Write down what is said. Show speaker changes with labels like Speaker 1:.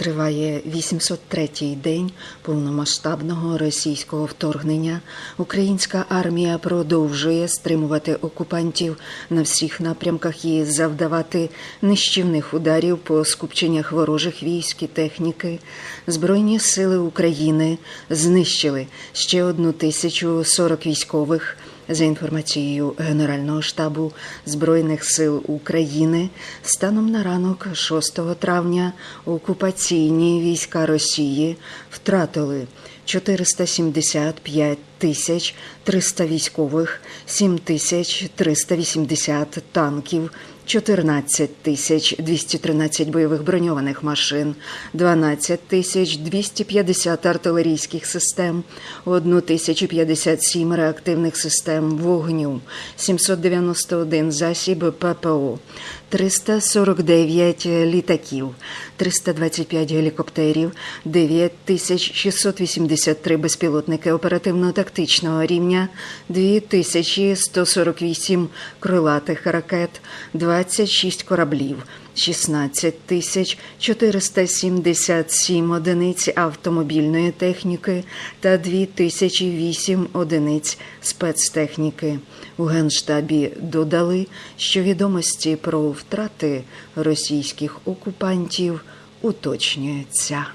Speaker 1: Триває 803-й день повномасштабного російського вторгнення. Українська армія продовжує стримувати окупантів на всіх напрямках і завдавати нищівних ударів по скупченнях ворожих військ і техніки. Збройні сили України знищили ще одну тисячу сорок військових. За інформацією Генерального штабу Збройних сил України, станом на ранок 6 травня окупаційні війська Росії втратили 475 тисяч 300 військових, 7 тисяч 380 танків, 14 тисяч 213 бойових броньованих машин, 12 тисяч 250 артилерійських систем, 1 тисячу 57 реактивних систем вогню, 791 засіб ППО, 349 літаків, 325 гелікоптерів, 9683 безпілотники оперативно-тактичного рівня, 2148 крилатих ракет, 26 кораблів, 16 тисяч 477 одиниць автомобільної техніки та 2008 одиниць спецтехніки. У Генштабі додали, що відомості про втрати російських окупантів уточнюються.